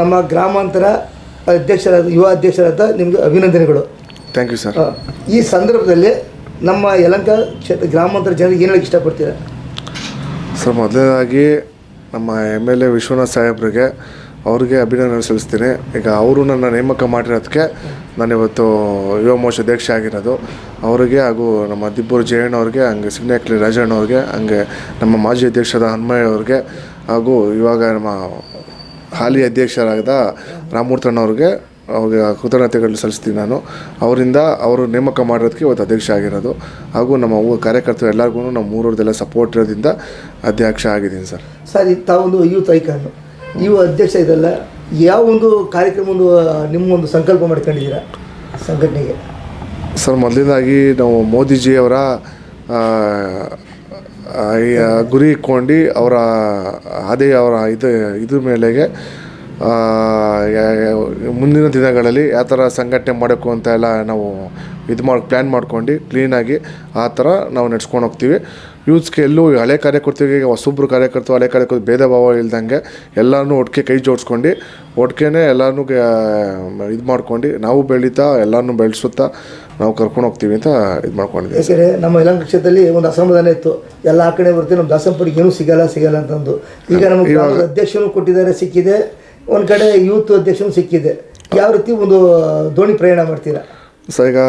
ನಮ್ಮ ಗ್ರಾಮಾಂತರ ಅಧ್ಯಕ್ಷರಾದ ಯುವ ಅಧ್ಯಕ್ಷರಾದ ನಿಮಗೆ ಅಭಿನಂದನೆಗಳು. ಥ್ಯಾಂಕ್ ಯು ಸರ್ ಈ ಸಂದರ್ಭದಲ್ಲಿ ನಮ್ಮ ಯಲಂಕ ಕ್ಷೇತ್ರ ಗ್ರಾಮಾಂತರ ಜನರಿಗೆ ಏನು ಹೇಳಕ್ಕೆ ಇಷ್ಟಪಡ್ತೀರಾ? ಸರ್ ಮೊದಲನೇದಾಗಿ ನಮ್ಮ ಎಂ ಎಲ್ ಎ ವಿಶ್ವನಾಥ್ ಸಾಹೇಬ್ರಿಗೆ ಅವ್ರಿಗೆ ಅಭಿನಂದನೆ ಸಲ್ಲಿಸ್ತೀನಿ. ಈಗ ಅವರು ನನ್ನ ನೇಮಕ ಮಾಡಿರೋದಕ್ಕೆ ನಾನಿವತ್ತು ಯುವ ಮೋರ್ಚಾ ಅಧ್ಯಕ್ಷ ಆಗಿರೋದು. ಅವರಿಗೆ ಹಾಗೂ ನಮ್ಮ ದಿಬ್ಬೂರು ಜಯಣ್ಣ ಅವ್ರಿಗೆ ಹಂಗೆ ಸಿಗ್ನೇಕ್ಲಿ ರಾಜಣ್ಣ ಅವ್ರಿಗೆ ಹಂಗೆ ನಮ್ಮ ಮಾಜಿ ಅಧ್ಯಕ್ಷರಾದ ಹನುಮಯ್ಯ ಅವ್ರಿಗೆ ಹಾಗೂ ಇವಾಗ ನಮ್ಮ ಹಾಲಿ ಅಧ್ಯಕ್ಷರಾದ ರಾಮಮೂರ್ತಣ್ಣವ್ರಿಗೆ ಅವ್ರಿಗೆ ಕೃತಜ್ಞತೆಗಳು ಸಲ್ಲಿಸ್ತೀನಿ ನಾನು. ಅವರಿಂದ ಅವರು ನೇಮಕ ಮಾಡಿರೋದಕ್ಕೆ ಇವತ್ತು ಅಧ್ಯಕ್ಷ ಆಗಿರೋದು. ಹಾಗೂ ನಮ್ಮ ಊ ಕಾರ್ಯಕರ್ತರು ಎಲ್ಲರಿಗೂ ನಮ್ಮ ಊರವ್ರದ್ದೆಲ್ಲ ಸಪೋರ್ಟ್ ಇರೋದ್ರಿಂದ ಅಧ್ಯಕ್ಷ ಆಗಿದ್ದೀನಿ ಸರ್. ಸರ್ ಇದು ತಾವೊಂದು ಯೂತ್ ಐಕಾನ್ ಯುವ ಅಧ್ಯಕ್ಷ ಇದೆಲ್ಲ. ಯಾವ ಒಂದು ಕಾರ್ಯಕ್ರಮ ಒಂದು ನಿಮ್ಮ ಒಂದು ಸಂಕಲ್ಪ ಮಾಡ್ಕೊಂಡಿದ್ದೀರಾ ಸಂಘಟನೆಗೆ? ಸರ್ ಮೊದಲನೇದಾಗಿ ನಾವು ಮೋದಿಜಿಯವರ ಗುರಿ ಇಟ್ಕೊಂಡು ಅವರ ಅದೇ ಅವರ ಇದು ಇದ್ರ ಮೇಲೆಗೆ ಮುಂದಿನ ದಿನಗಳಲ್ಲಿ ಯಾವ ಥರ ಸಂಘಟನೆ ಮಾಡಬೇಕು ಅಂತ ಎಲ್ಲ ನಾವು ಇದು ಮಾಡಿ, ಪ್ಲ್ಯಾನ್ ಮಾಡ್ಕೊಂಡು ಕ್ಲೀನಾಗಿ ಆ ಥರ ನಾವು ನಡ್ಸ್ಕೊಂಡು ಹೋಗ್ತೀವಿ. ಯೂತ್ಸ್ಗೆ ಎಲ್ಲೂ ಹಳೆ ಕಾರ್ಯಕರ್ತರಿಗೆ ಹೊಸೊಬ್ಬರು ಕಾರ್ಯಕರ್ತರು, ಹಳೆ ಕಾರ್ಯಕರ್ತರು ಭೇದ ಭಾವ ಇಲ್ದಂಗೆ ಎಲ್ಲನೂ ಒಟ್ಟಿಗೆ ಕೈ ಜೋಡಿಸ್ಕೊಂಡು ಒಟ್ಟಿಗೆ ಎಲ್ಲನೂ ಇದು ಮಾಡ್ಕೊಂಡು, ನಾವು ಬೆಳೀತಾ ಎಲ್ಲನೂ ಬೆಳೆಸುತ್ತಾ ನಾವು ಕರ್ಕೊಂಡು ಹೋಗ್ತೀವಿ ಅಂತ ಇದು ಮಾಡ್ಕೊಂಡಿದ್ದೀವಿ. ಯಾಕೆಂದರೆ ನಮ್ಮ ಇಲಂಗ ಕ್ಷೇತ್ರದಲ್ಲಿ ಒಂದು ಅಸಮಾಧಾನ ಇತ್ತು. ಎಲ್ಲ ಆ ಕಡೆ ಬರ್ತೀವಿ ನಮ್ಮ ದಾಸಂಪುರಿಗೆ ಏನೂ ಸಿಗಲ್ಲ ಸಿಗಲ್ಲ ಅಂತಂದು. ಈಗ ನಮಗೆ ಅಧ್ಯಕ್ಷರು ಅಧ್ಯಕ್ಷನೂ ಕೊಟ್ಟಿದ್ದಾರೆ ಸಿಕ್ಕಿದೆ. ಒಂದು ಕಡೆ ಯೂತ್ ಅಧ್ಯಕ್ಷರು ಸಿಕ್ಕಿದೆ. ಯಾವ ರೀತಿ ಒಂದು ದೋಣಿ ಪ್ರಯಾಣ ಮಾಡ್ತೀರಾ? ಸೊ ಈಗ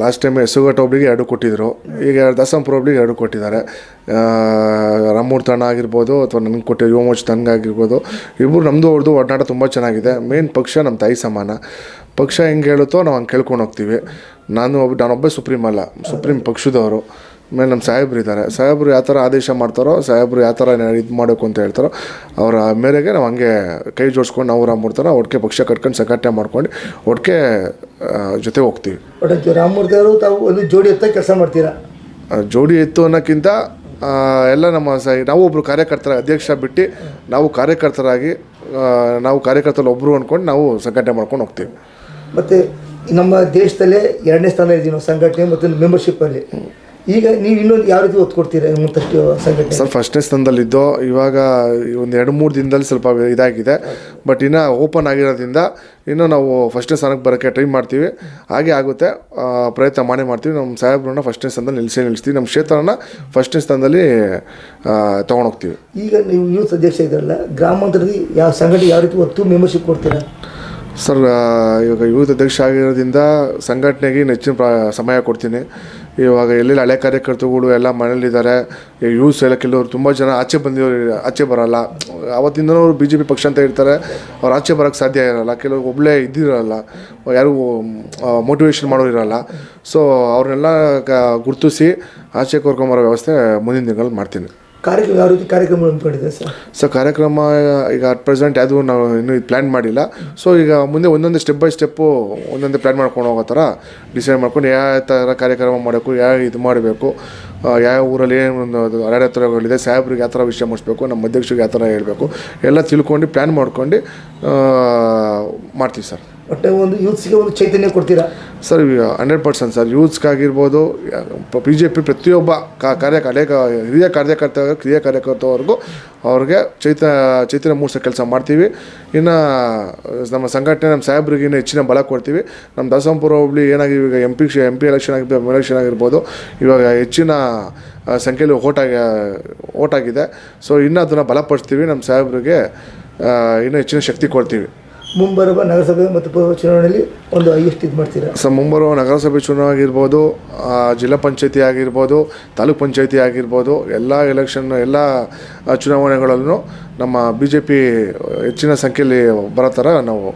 ಲಾಸ್ಟ್ ಟೈಮ್ ಹೆಸುಘಟ್ಟ ಒಬ್ಳಿಗೆ ಎರಡು ಕೊಟ್ಟಿದ್ದರು ಈಗ ದಾಸಂಪುರ ಒಬ್ಳಿಗೆ ಎರಡು ಕೊಟ್ಟಿದ್ದಾರೆ. ರಾಮೂರ್ತಿ ಅಣ್ಣ ಆಗಿರ್ಬೋದು ಅಥವಾ ನನಗೆ ಕೊಟ್ಟಿರೋ ಯುವ ತನ್ಗಾಗಿರ್ಬೋದು ಇಬ್ಬರು ನಮ್ಮದು ಅವ್ರದ್ದು ಒಡನಾಟ ತುಂಬ ಚೆನ್ನಾಗಿದೆ. ಮೇನ್ ಪಕ್ಷ ನಮ್ಮ ತಾಯಿ ಸಮಾನ. ಪಕ್ಷ ಹೆಂಗೆ ಹೇಳುತ್ತೋ ನಾವು ಹಂಗೆ ಕೇಳ್ಕೊಂಡು ಹೋಗ್ತೀವಿ. ನಾನು ಒಬ್ಬ ನಾನೊಬ್ಬ ಸುಪ್ರೀಂ ಅಲ್ಲ. ಸುಪ್ರೀಂ ಪಕ್ಷದವರು. ಆಮೇಲೆ ನಮ್ಮ ಸಾಹೇಬ್ರು ಇದ್ದಾರೆ. ಸಾಹೇಬ್ರು ಯಾವ ಥರ ಆದೇಶ ಮಾಡ್ತಾರೋ ಸಾಹೇಬ್ರು ಯಾವ ಥರ ಇದು ಮಾಡಬೇಕು ಅಂತ ಹೇಳ್ತಾರೋ ಅವರ ಮೇರೆಗೆ ನಾವು ಹಂಗೆ ಕೈ ಜೋಡಿಸ್ಕೊಂಡು ನಾವು ರಾಮಮೂರ್ತನ ಒಟ್ಟಿಗೆ ಪಕ್ಷ ಕಟ್ಕೊಂಡು ಸಂಘಟನೆ ಮಾಡ್ಕೊಂಡು ಒಟ್ಟಿಗೆ ಜೊತೆ ಹೋಗ್ತೀವಿ. ಒಟ್ಟು ರಾಮಮೂರ್ತಿ ಅವರು ತಾವು ಒಂದು ಜೋಡಿ ಎತ್ತ ಕೆಲಸ ಮಾಡ್ತೀರಾ? ಜೋಡಿ ಎತ್ತು ಅನ್ನೋಕ್ಕಿಂತ ಎಲ್ಲ ನಮ್ಮ ಸ ನಾವು ಒಬ್ಬರು ಕಾರ್ಯಕರ್ತರ ಅಧ್ಯಕ್ಷ ಬಿಟ್ಟು ನಾವು ಕಾರ್ಯಕರ್ತರಾಗಿ ನಾವು ಕಾರ್ಯಕರ್ತರಲ್ಲಿ ಒಬ್ಬರು ಅಂದ್ಕೊಂಡು ನಾವು ಸಂಘಟನೆ ಮಾಡ್ಕೊಂಡು ಹೋಗ್ತೀವಿ. ಮತ್ತು ನಮ್ಮ ದೇಶದಲ್ಲೇ ಎರಡನೇ ಸ್ಥಾನ ಇದ್ದೀವಿ ನಾವು ಸಂಘಟನೆ ಮತ್ತು ಮೆಂಬರ್ಶಿಪ್ಪಲ್ಲಿ ಈಗ ನೀವು ಇನ್ನೊಂದು ಯಾವ ರೀತಿ ಒತ್ತು ಕೊಡ್ತೀರಾ ಮುಂದಷ್ಟು ಸಂಘಟನೆ? ಸರ್ ಫಸ್ಟ್ನೇ ಸ್ಥಾನದಲ್ಲಿದ್ದೋ ಇವಾಗ ಒಂದು ಎರಡು ಮೂರು ದಿನದಲ್ಲಿ ಸ್ವಲ್ಪ ಇದಾಗಿದೆ. ಬಟ್ ಇನ್ನು ಓಪನ್ ಆಗಿರೋದ್ರಿಂದ ಇನ್ನು ನಾವು ಫಸ್ಟ್ನೇ ಸ್ಥಾನಕ್ಕೆ ಬರೋಕ್ಕೆ ಟ್ರೈ ಮಾಡ್ತೀವಿ. ಹಾಗೆ ಆಗುತ್ತೆ. ಪ್ರಯತ್ನ ಮಾಡೇ ಮಾಡ್ತೀವಿ. ನಮ್ಮ ಸಾಹೇಬ್ರನ್ನ ಫಸ್ಟ್ನೇ ಸ್ಥಾನದಲ್ಲಿ ನಿಲ್ಸೇ ನಿಲ್ಲಿಸ್ತೀವಿ ನಮ್ಮ ಕ್ಷೇತ್ರನ ಫಸ್ಟ್ನೇ ಸ್ಥಾನದಲ್ಲಿ ತೊಗೊಂಡೋಗ್ತೀವಿ. ಈಗ ನೀವು ಯೂತ್ ಅಧ್ಯಕ್ಷ ಇದ್ರಲ್ಲ ಗ್ರಾಮಾಂತರದಲ್ಲಿ ಯಾವ ಸಂಘಟನೆ ಯಾವ ರೀತಿ ಒತ್ತು ಮೆಂಬರ್ಶಿಪ್ ಕೊಡ್ತೀರಾ? ಸರ್ ಇವಾಗ ಯೂತ್ ಅಧ್ಯಕ್ಷ ಆಗಿರೋದ್ರಿಂದ ಸಂಘಟನೆಗೆ ನೆಚ್ಚಿನ ಪ್ರ, ಸಮಯ ಕೊಡ್ತೀನಿ. ಇವಾಗ ಎಲ್ಲೆಲ್ಲಿ, ಹಳೆ ಕಾರ್ಯಕರ್ತರುಗಳು ಎಲ್ಲ ಮನೇಲಿದ್ದಾರೆ ಈ ಯೂತ್ಸ್ ಎಲ್ಲ ಕೆಲವರು ತುಂಬ ಜನ ಆಚೆ ಬಂದಿರೋರು ಆಚೆ ಬರೋಲ್ಲ. ಅವತ್ತಿಂದನೂ ಅವರು ಬಿ ಜೆ ಪಿ ಪಕ್ಷ ಅಂತ ಇರ್ತಾರೆ ಅವ್ರು ಆಚೆ ಬರೋಕ್ಕೆ ಸಾಧ್ಯ ಇರೋಲ್ಲ. ಕೆಲವರು ಒಬ್ಬಳೇ ಇದ್ದಿರಲ್ಲ. ಯಾರು ಮೋಟಿವೇಶನ್ ಮಾಡೋರು ಇರಲ್ಲ. ಸೊ ಅವ್ರನ್ನೆಲ್ಲ ಗುರುತಿಸಿ ಆಚೆ ಕೋರ್ಕೊಂಬರೋ ವ್ಯವಸ್ಥೆ ಮುಂದಿನ ದಿನಗಳಲ್ಲಿ ಮಾಡ್ತೀನಿ. ಕಾರ್ಯಕ್ರಮ ಯಾವ ರೀತಿ ಕಾರ್ಯಕ್ರಮ ಸರ್? ಸೊ ಕಾರ್ಯಕ್ರಮ, ಈಗ ಅಟ್ ಪ್ರೆಸೆಂಟ್ ಯಾವುದು ನಾವು ಇನ್ನೂ ಪ್ಲ್ಯಾನ್ ಮಾಡಿಲ್ಲ. ಸೊ ಈಗ ಮುಂದೆ ಒಂದೊಂದು ಸ್ಟೆಪ್ ಬೈ ಸ್ಟೆಪ್ಪು ಒಂದೊಂದು ಪ್ಲ್ಯಾನ್ ಮಾಡ್ಕೊಂಡು ಹೋಗೋ ಥರ ಡಿಸೈಡ್ ಮಾಡ್ಕೊಂಡು ಯಾವ ಥರ ಕಾರ್ಯಕ್ರಮ ಮಾಡಬೇಕು, ಯಾವ ಇದು ಮಾಡಬೇಕು ಯಾವ ಊರಲ್ಲಿ ಏನೊಂದು ಅದು ಹರಡತ್ತರಗಳಿದೆ ಸಾಹೇಬ್ರಿಗೆ ಯಾವ ಥರ ವಿಷಯ ಮುಗಿಸ್ಬೇಕು ನಮ್ಮ ಅಧ್ಯಕ್ಷರಿಗೆ ಯಾವ ಥರ ಹೇಳಬೇಕು, ಎಲ್ಲ ತಿಳ್ಕೊಂಡು ಪ್ಲ್ಯಾನ್ ಮಾಡ್ಕೊಂಡು ಮಾಡ್ತೀವಿ ಸರ್. ಒಟ್ಟೆ ಒಂದು ಯೂತ್ಸ್ಗೆ ಒಂದು ಚೈತನ್ಯ ಕೊಡ್ತೀರಾ? Sir hundred percent sir. ಯೂತ್ಸ್ಗಾಗಿರ್ಬೋದು B J P ಪ್ರತಿಯೊಬ್ಬ ಕಾ ಕಾರ್ಯ ಹಿರಿಯ ಕಾರ್ಯಕರ್ತ ಕ್ರಿಯಾ ಕಾರ್ಯಕರ್ತವರೆಗೂ ಅವ್ರಿಗೆ ಚೈತ ಚೈತನ್ಯ ಮೂಡಿಸೋ ಕೆಲಸ ಮಾಡ್ತೀವಿ. ಇನ್ನು ನಮ್ಮ ಸಂಘಟನೆ ನಮ್ಮ ಸಾಹೇಬ್ರಿಗೆ ಇನ್ನೂ ಹೆಚ್ಚಿನ ಬಲ ಕೊಡ್ತೀವಿ. ನಮ್ಮ ದಾಸಂಪುರ ಹೋಬಳಿ ಏನಾಗಿ ಈಗ M P M P election ಆಗಿ ಎಲೆಕ್ಷನ್ ಆಗಿರ್ಬೋದು ಇವಾಗ ಹೆಚ್ಚಿನ ಸಂಖ್ಯೆಯಲ್ಲಿ ಓಟಾಗಿ ಓಟಾಗಿದೆ ಸೊ ಇನ್ನೂ ಅದನ್ನು ಬಲಪಡಿಸ್ತೀವಿ. ನಮ್ಮ ಸಾಹೇಬ್ರಿಗೆ ಇನ್ನೂ ಹೆಚ್ಚಿನ ಶಕ್ತಿ ಕೊಡ್ತೀವಿ. ಮುಂಬರುವ ನಗರಸಭೆ ಮತ್ತು ಪೂರ್ವ ಚುನಾವಣೆಯಲ್ಲಿ ಒಂದು ಹೈಯೆಸ್ಟ್ ಇದು ಮಾಡ್ತೀರಾ? ಸೊ ಮುಂಬರುವ ನಗರಸಭೆ ಚುನಾವಣೆ ಆಗಿರ್ಬೋದು ಜಿಲ್ಲಾ ಪಂಚಾಯತಿ ಆಗಿರ್ಬೋದು ತಾಲೂಕ್ ಪಂಚಾಯತಿ ಆಗಿರ್ಬೋದು ಎಲ್ಲ ಎಲೆಕ್ಷನ್ ಎಲ್ಲ ಚುನಾವಣೆಗಳಲ್ಲೂ ನಮ್ಮ ಬಿ ಜೆ ಪಿ ಹೆಚ್ಚಿನ ಸಂಖ್ಯೆಯಲ್ಲಿ ಬರೋ ಥರ ನಾವು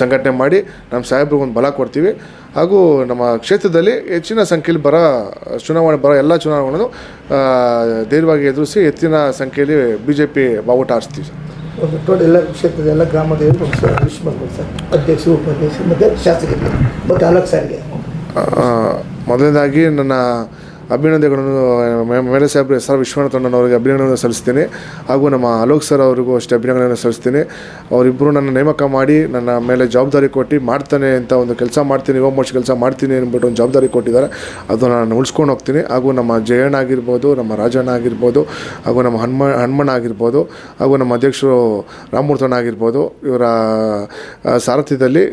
ಸಂಘಟನೆ ಮಾಡಿ ನಮ್ಮ ಸಾಹೇಬ್ರಿಗೆ ಒಂದು ಬಲ ಕೊಡ್ತೀವಿ. ಹಾಗೂ ನಮ್ಮ ಕ್ಷೇತ್ರದಲ್ಲಿ ಹೆಚ್ಚಿನ ಸಂಖ್ಯೆಯಲ್ಲಿ ಬರೋ, ಚುನಾವಣೆ ಬರೋ ಎಲ್ಲ ಚುನಾವಣೆಗಳನ್ನು ಧೈರ್ಯವಾಗಿ ಎದುರಿಸಿ ಹೆಚ್ಚಿನ ಸಂಖ್ಯೆಯಲ್ಲಿ ಬಿ ಜೆ ಪಿ ಬಾವುಟ ಆರಿಸ್ತೀವಿ ಸರ್. ಒಂದು ಟೋಟಲ್ ಎಲ್ಲ ಕ್ಷೇತ್ರದ ಎಲ್ಲ ಗ್ರಾಮದ ವಿಶ್ ಮಾಡ್ಬೋದು ಸರ್. ಅಧ್ಯಕ್ಷರು ಉಪಾಧ್ಯಕ್ಷರು ಮತ್ತು ಶಾಸಕರಿಗೆ, ಮತ್ತು ತಾಲೂಕು ಸಾರಿಗೆ. ಮೊದಲನೇದಾಗಿ ನನ್ನ ಅಭಿನಂದನೆಗಳನ್ನು ಮೇಲೆ ಸಾಹೇಬ್ ಎಸ್ ಆರ್ ವಿಶ್ವನಾಥಣ್ಣನವರಿಗೆ ಅಭಿನಂದನೆ ಸಲ್ಲಿಸ್ತೀನಿ. ಹಾಗೂ ನಮ್ಮ ಅಲೋಕ್ ಸರ್ ಅವರಿಗೂ ಅಷ್ಟೇ ಅಭಿನಂದನೆ ಸಲ್ಲಿಸ್ತೀನಿ. ಅವರಿಬ್ಬರು ನನ್ನ ನೇಮಕ ಮಾಡಿ, ನನ್ನ ಮೇಲೆ ಜವಾಬ್ದಾರಿ ಕೊಟ್ಟು ಮಾಡ್ತಾನೆ ಅಂತ ಒಂದು ಕೆಲಸ ಮಾಡ್ತೀನಿ, ಯುವ ಕೆಲಸ ಮಾಡ್ತೀನಿ ಅಂದ್ಬಿಟ್ಟು ಒಂದು ಜವಾಬ್ದಾರಿ ಕೊಟ್ಟಿದ್ದಾರೆ. ಅದು ನಾನು ಉಳಿಸ್ಕೊಂಡು ಹೋಗ್ತೀನಿ. ಹಾಗೂ ನಮ್ಮ ಜಯಣ್ಣ ಆಗಿರ್ಬೋದು, ನಮ್ಮ ರಾಜಣ್ಣ ಆಗಿರ್ಬೋದು, ಹಾಗೂ ನಮ್ಮ ಹನುಮ ಹನುಮಣ್ಣ ಆಗಿರ್ಬೋದು, ಹಾಗೂ ನಮ್ಮ ಅಧ್ಯಕ್ಷರು ರಾಮಮೂರ್ತಣ್ಣ ಆಗಿರ್ಬೋದು, ಇವರ ಸಾರಥ್ಯದಲ್ಲಿ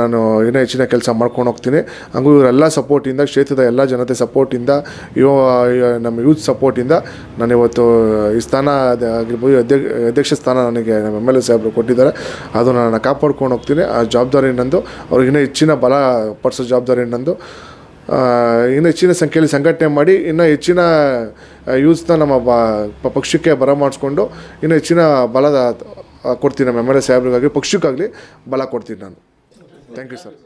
ನಾನು ಇನ್ನೂ ಹೆಚ್ಚಿನ ಕೆಲಸ ಮಾಡ್ಕೊಂಡು ಹೋಗ್ತೀನಿ. ಹಾಗೂ ಇವರೆಲ್ಲ ಸಪೋರ್ಟಿಂದ ಕ್ಷೇತ್ರದ ಎಲ್ಲ ಜನತೆ ಸಪೋರ್ಟಿಂದ ಯುವ ನಮ್ಮ ಯೂತ್ ಸಪೋರ್ಟಿಂದ ನಾನು ಇವತ್ತು ಈ ಸ್ಥಾನ ಆಗಿರ್ಬೋದು ಅಧ್ಯಕ್ಷ ಸ್ಥಾನ ನನಗೆ ನಮ್ಮ ಎಂ ಎಲ್ ಎ ಸಾಹೇಬರು ಕೊಟ್ಟಿದ್ದಾರೆ. ಅದನ್ನು ನಾನು ಕಾಪಾಡ್ಕೊಂಡು ಹೋಗ್ತೀನಿ. ಆ ಜವಾಬ್ದಾರಿ ನಂದು. ಅವ್ರಿಗೆ ಇನ್ನೂ ಹೆಚ್ಚಿನ ಬಲ ಪಡಿಸೋ ಜವಾಬ್ದಾರಿ ನಂದು. ಇನ್ನೂ ಹೆಚ್ಚಿನ ಸಂಖ್ಯೆಯಲ್ಲಿ ಸಂಘಟನೆ ಮಾಡಿ, ಇನ್ನೂ ಹೆಚ್ಚಿನ ಯೂತ್ನ ನಮ್ಮ ಬ ಪಕ್ಷಕ್ಕೆ ಪಕ್ಷಕ್ಕೆ ಬರಮಾಡಿಸ್ಕೊಂಡು ಇನ್ನೂ ಹೆಚ್ಚಿನ ಬಲದ ಕೊಡ್ತೀನಿ ನಮ್ಮ ಎಂ ಎಲ್ ಎ ಸಾಹೇಬ್ರಿಗಾಗಲಿ, ಪಕ್ಷಕ್ಕಾಗಲಿ ಬಲ ಕೊಡ್ತೀನಿ ನಾನು. Thank you sir